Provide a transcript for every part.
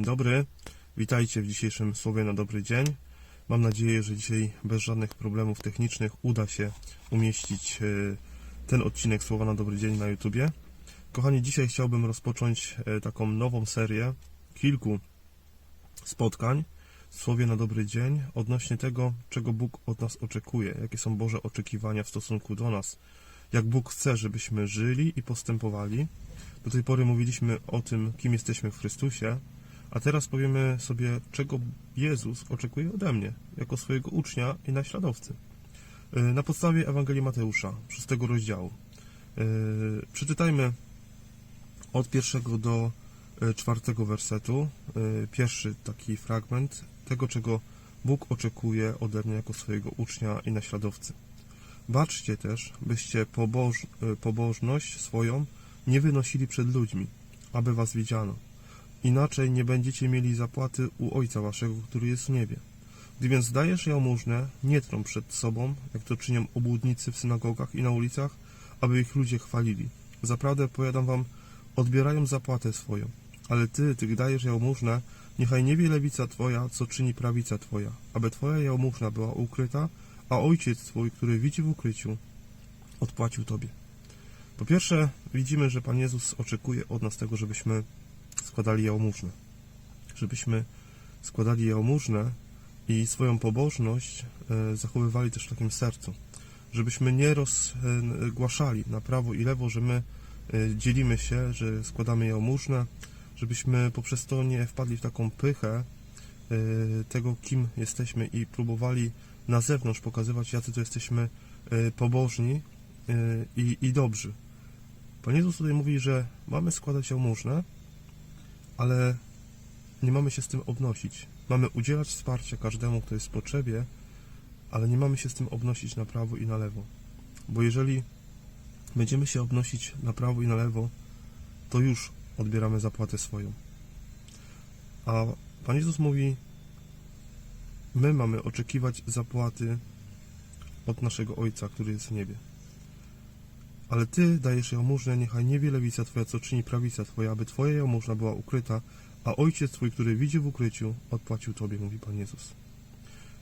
dobry, witajcie w dzisiejszym Słowie na dobry dzień. Mam nadzieję, że dzisiaj bez żadnych problemów technicznych uda się umieścić e, ten odcinek Słowa na dobry dzień na YouTubie. Kochani, dzisiaj chciałbym rozpocząć e, taką nową serię kilku spotkań w Słowie na dobry dzień odnośnie tego, czego Bóg od nas oczekuje, jakie są Boże oczekiwania w stosunku do nas, jak Bóg chce, żebyśmy żyli i postępowali. Do tej pory mówiliśmy o tym, kim jesteśmy w Chrystusie, a teraz powiemy sobie, czego Jezus oczekuje ode mnie, jako swojego ucznia i naśladowcy. Yy, Na podstawie Ewangelii Mateusza, szóstego rozdziału. Yy, Przeczytajmy od pierwszego do y, czwartego wersetu. Pierwszy taki fragment tego, czego Bóg oczekuje ode mnie jako swojego ucznia i naśladowcy. Baczcie też, byście poboż, pobożność swoją nie wynosili przed ludźmi, aby was widziano. Inaczej nie będziecie mieli zapłaty u Ojca waszego, który jest w niebie. Gdy więc dajesz jałmużnę, nie trąb przed sobą, jak to czynią obłudnicy w synagogach i na ulicach, aby ich ludzie chwalili. Zaprawdę powiadam wam, odbierają zapłatę swoją. Ale ty, ty dajesz jałmużnę, niechaj nie wie lewica twoja, co czyni prawica twoja, aby twoja jałmużna była ukryta, a ojciec twój, który widzi w ukryciu, odpłacił tobie. Po pierwsze, widzimy, że Pan Jezus oczekuje od nas tego, żebyśmy składali jałmużnę. Żebyśmy składali jałmużnę i swoją pobożność e, zachowywali też w takim sercu. Żebyśmy nie rozgłaszali na prawo i lewo, że my e, dzielimy się, że składamy jałmużnę, żebyśmy poprzez to nie wpadli w taką pychę e, tego, kim jesteśmy i próbowali na zewnątrz pokazywać, jacy to jesteśmy e, pobożni e, i, i dobrzy. Pan Jezus tutaj mówi, że mamy składać jałmużnę, ale nie mamy się z tym obnosić. Mamy udzielać wsparcia każdemu, kto jest w potrzebie, ale nie mamy się z tym obnosić na prawo i na lewo. Bo jeżeli będziemy się obnosić na prawo i na lewo, to już odbieramy zapłatę swoją. A Pan Jezus mówi, my mamy oczekiwać zapłaty od naszego Ojca, który jest w niebie. Ale Ty dajesz jałmużnę, niechaj nie wie lewica Twoja, co czyni prawica Twoja, aby Twoja jałmużna była ukryta, a Ojciec Twój, który widzi w ukryciu, odpłacił Tobie, mówi Pan Jezus.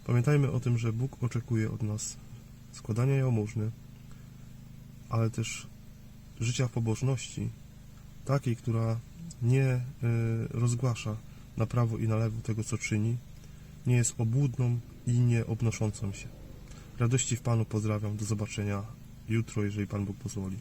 Pamiętajmy o tym, że Bóg oczekuje od nas składania jałmużny, ale też życia w pobożności, takiej, która nie y, rozgłasza na prawo i na lewo tego, co czyni, nie jest obłudną i nie obnoszącą się. Radości w Panu pozdrawiam. Do zobaczenia jutro, jeżeli Pan Bóg pozwoli.